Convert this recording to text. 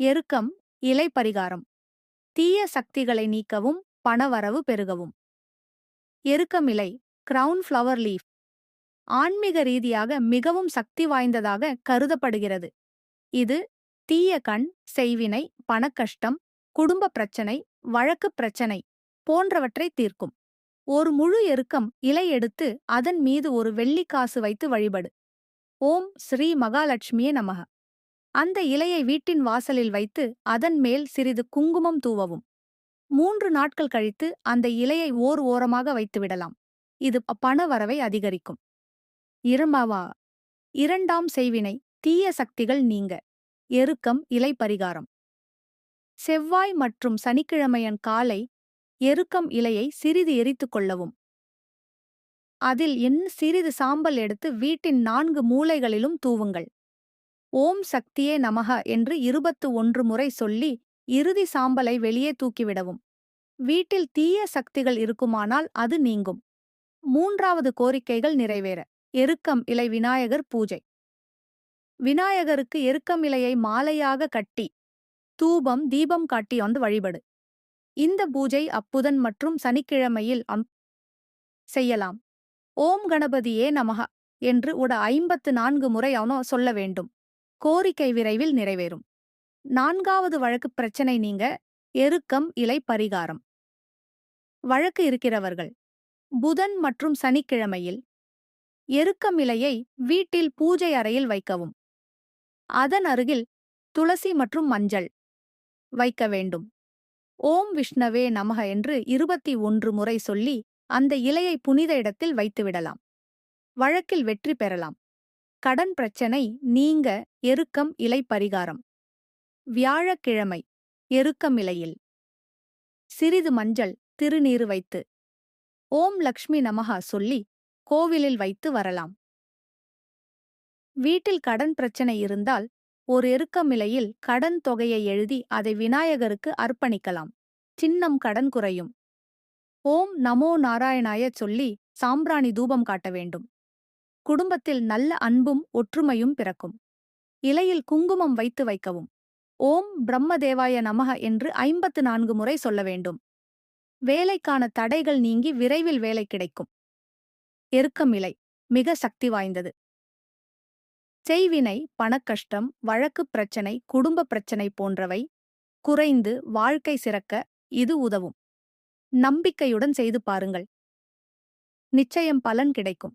எருக்கம் இலை பரிகாரம். தீய சக்திகளை நீக்கவும் பணவரவு பெருகவும். எருக்கம் இலை கிரவுன் ஃப்ளவர் லீஃப் ஆன்மீக ரீதியாக மிகவும் சக்தி வாய்ந்ததாக கருதப்படுகிறது. இது தீய கண் செய்வினை பணக்கஷ்டம் குடும்ப பிரச்சனை வழக்கு பிரச்சனை போன்றவற்றை தீர்க்கும். ஒரு முழு எருக்கம் இலை எடுத்து அதன் மீது ஒரு வெள்ளிக்காசு வைத்து வழிபடு. ஓம் ஸ்ரீ மகாலட்சுமியே நமக. அந்த இலையை வீட்டின் வாசலில் வைத்து அதன் மேல் சிறிது குங்குமம் தூவவும். மூன்று நாட்கள் கழித்து அந்த இலையை ஓர் ஓரமாக வைத்துவிடலாம் இது பண வரவை அதிகரிக்கும். இருமவா இரண்டாம் செய்வினை தீய சக்திகள் நீங்க. எருக்கம் இலை பரிகாரம். செவ்வாய் மற்றும் சனிக்கிழமையன் காலை எருக்கம் இலையை சிறிது எரித்துக் கொள்ளவும். அதில் என் சிறிது சாம்பல் எடுத்து வீட்டின் நான்கு மூலைகளிலும் தூவுங்கள். ஓம் சக்தியே நமக என்று இருபத்து ஒன்று முறை சொல்லி இறுதி சாம்பலை வெளியே தூக்கிவிடவும் வீட்டில் தீய சக்திகள் இருக்குமானால் அது நீங்கும். மூன்றாவது கோரிக்கைகள் நிறைவேற. எருக்கம் இலை விநாயகர் பூஜை. விநாயகருக்கு எருக்கம் இலையை மாலையாக கட்டி தூபம் தீபம் காட்டி வந்து வழிபடு. இந்த பூஜை அப்புதன் மற்றும் சனிக்கிழமையில் அம் செய்யலாம். ஓம் கணபதியே நமக என்று உட ஐம்பத்து நான்கு முறை அவனோ சொல்ல வேண்டும். கோரிக்கை விரைவில் நிறைவேறும். நான்காவது வழக்கு பிரச்சனை நீங்க எருக்கம் இலை பரிகாரம். வழக்கு இருக்கிறவர்கள் புதன் மற்றும் சனிக்கிழமையில் எருக்கம் இலையை வீட்டில் பூஜை அறையில் வைக்கவும். அதன் அருகில் துளசி மற்றும் மஞ்சள் வைக்க வேண்டும். ஓம் விஷ்ணவே நமக என்று இருபத்தி ஒன்று முறை சொல்லி அந்த இலையை புனித இடத்தில் வைத்துவிடலாம். வழக்கில் வெற்றி பெறலாம். கடன் பிரச்சனை நீங்க எருக்கம் இலை பரிகாரம். வியாழக்கிழமை எருக்கம் இலையில். சிறிது மஞ்சள் திருநீறு வைத்து. ஓம் லக்ஷ்மி நமகா சொல்லி கோவிலில் வைத்து வரலாம். வீட்டில் கடன் பிரச்சனை இருந்தால் ஒரு எருக்கமிலையில் கடன் தொகையை எழுதி அதை விநாயகருக்கு அர்ப்பணிக்கலாம். சின்னம் கடன் குறையும். ஓம் நமோ நாராயணாய சொல்லி சாம்பிராணி தூபம் காட்ட வேண்டும். குடும்பத்தில் நல்ல அன்பும் ஒற்றுமையும் பிறக்கும். இலையில் குங்குமம் வைத்து வைக்கவும். ஓம் பிரம்மதேவாய நமக என்று ஐம்பத்து நான்கு முறை சொல்ல வேண்டும். வேலைக்கான தடைகள் நீங்கி விரைவில் வேலை கிடைக்கும். எருக்கம் இலை மிக சக்தி வாய்ந்தது. செய்வினை பணக்கஷ்டம் வழக்குப் பிரச்சனை குடும்ப பிரச்சனை போன்றவை குறைந்து வாழ்க்கை சிறக்க இது உதவும். நம்பிக்கையுடன் செய்து பாருங்கள். நிச்சயம் பலன் கிடைக்கும்.